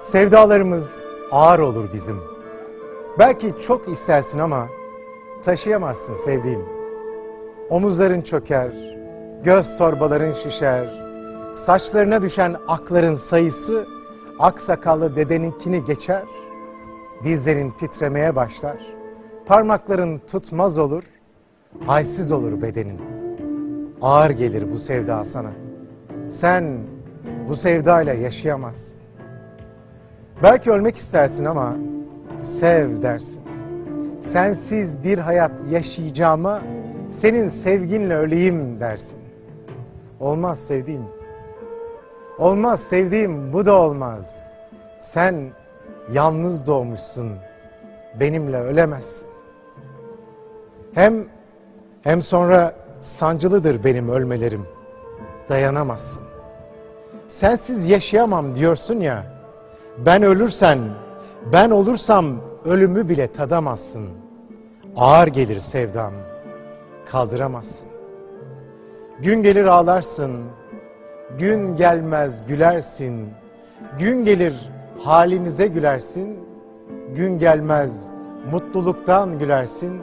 Sevdalarımız ağır olur bizim. Belki çok istersin ama taşıyamazsın sevdiğim. Omuzların çöker, göz torbaların şişer, saçlarına düşen akların sayısı aksakallı dedeninkini geçer, dizlerin titremeye başlar, parmakların tutmaz olur, halsiz olur bedenin. Ağır gelir bu sevda sana. Sen bu sevdayla yaşayamazsın. Belki ölmek istersin ama sev dersin. Sensiz bir hayat yaşayacağıma senin sevginle öleyim dersin. Olmaz sevdiğim. Olmaz sevdiğim bu da olmaz. Sen yalnız doğmuşsun. Benimle ölemezsin. Hem hem sonra sancılıdır benim ölmelerim. Dayanamazsın. Sensiz yaşayamam diyorsun ya. Ben ölürsen, ben olursam ölümü bile tadamazsın. Ağır gelir sevdam, kaldıramazsın. Gün gelir ağlarsın, gün gelmez gülersin. Gün gelir halimize gülersin, gün gelmez mutluluktan gülersin.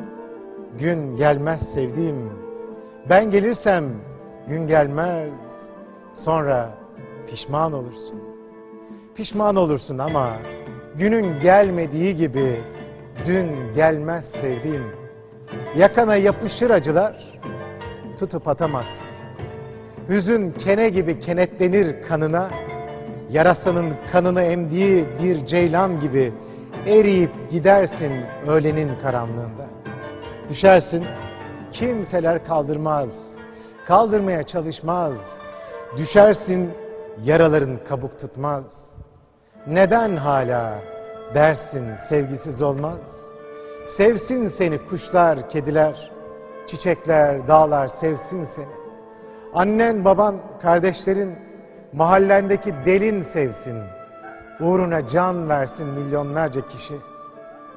Gün gelmez sevdiğim, ben gelirsem gün gelmez, sonra pişman olursun. Pişman olursun ama günün gelmediği gibi dün gelmez sevdiğim. Yakana yapışır acılar, tutup atamazsın. Hüzün kene gibi kenetlenir kanına, yarasanın kanını emdiği bir ceylan gibi eriyip gidersin öğlenin karanlığında. Düşersin, kimseler kaldırmaz, kaldırmaya çalışmaz. Düşersin, yaraların kabuk tutmaz. Neden hala dersin sevgisiz olmaz? Sevsin seni kuşlar, kediler, çiçekler, dağlar sevsin seni. Annen, baban, kardeşlerin, mahallendeki delin sevsin. Uğruna can versin milyonlarca kişi.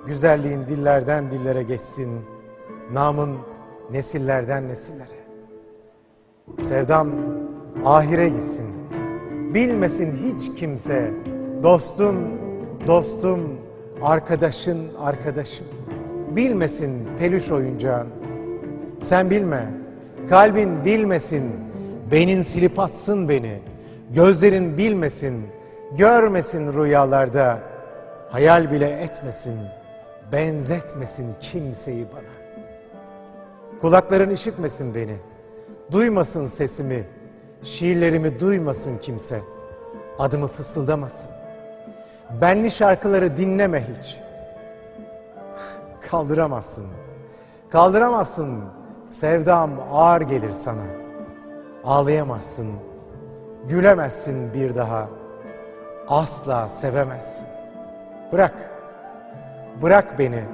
Güzelliğin dillerden dillere geçsin. Namın nesillerden nesillere. Sevdam ahire gitsin. Bilmesin hiç kimse. Dostum, dostum, arkadaşın, arkadaşım. Bilmesin peluş oyuncağın. Sen bilme, kalbin bilmesin, beynin silip atsın beni. Gözlerin bilmesin, görmesin rüyalarda. Hayal bile etmesin, benzetmesin kimseyi bana. Kulakların işitmesin beni, duymasın sesimi, şiirlerimi duymasın kimse, adımı fısıldamasın. Benli şarkıları dinleme hiç. Kaldıramazsın, kaldıramazsın, sevdam ağır gelir sana. Ağlayamazsın, gülemezsin bir daha, asla sevemezsin. Bırak, bırak beni,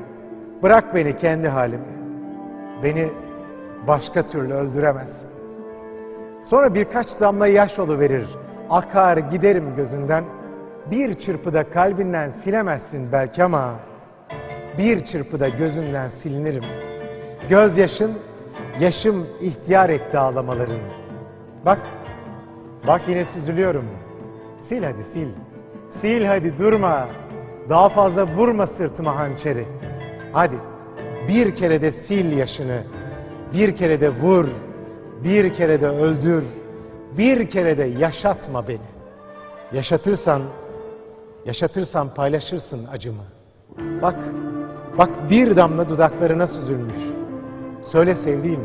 bırak beni kendi halime. Beni başka türlü öldüremezsin. Sonra birkaç damla yaş verir, akar giderim gözünden. Bir çırpıda kalbinden silemezsin belki ama bir çırpıda gözünden silinirim. Gözyaşın, yaşım ihtiyar etti ağlamaların. Bak, bak yine süzülüyorum. Sil hadi sil, sil hadi durma. Daha fazla vurma sırtıma hançeri. Hadi bir kere de sil yaşını, bir kere de vur, bir kere de öldür, bir kere de yaşatma beni. Yaşatırsan, yaşatırsan paylaşırsın acımı. Bak, bak bir damla dudaklarına süzülmüş. Söyle sevdiğim,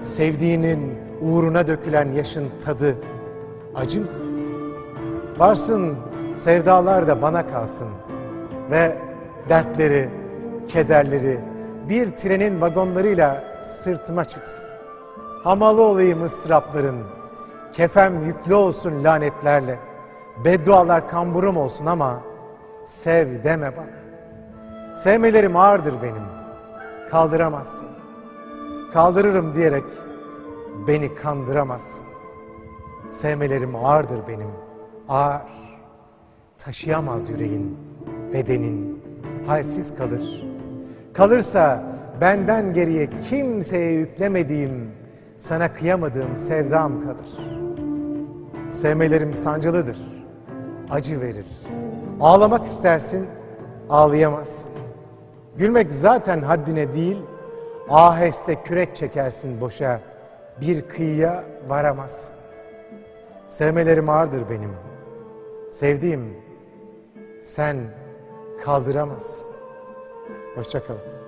sevdiğinin uğruna dökülen yaşın tadı acı mı? Varsın sevdalar da bana kalsın ve dertleri, kederleri bir trenin vagonlarıyla sırtıma çıksın. Hamalı olayım ıstırapların, kefem yüklü olsun lanetlerle, beddualar kamburum olsun ama sev deme bana. Sevmelerim ağırdır benim, kaldıramazsın. Kaldırırım diyerek beni kandıramazsın. Sevmelerim ağırdır benim, ağır. Taşıyamaz yüreğin, bedenin, halsiz kalır. Kalırsa benden geriye kimseye yüklemediğim, sana kıyamadığım sevdam kalır. Sevmelerim sancılıdır, acı verir. Ağlamak istersin, ağlayamazsın. Gülmek zaten haddine değil, aheste kürek çekersin boşa, bir kıyıya varamazsın. Sevmelerim ağırdır benim. Sevdiğim sen kaldıramazsın. Hoşçakalın.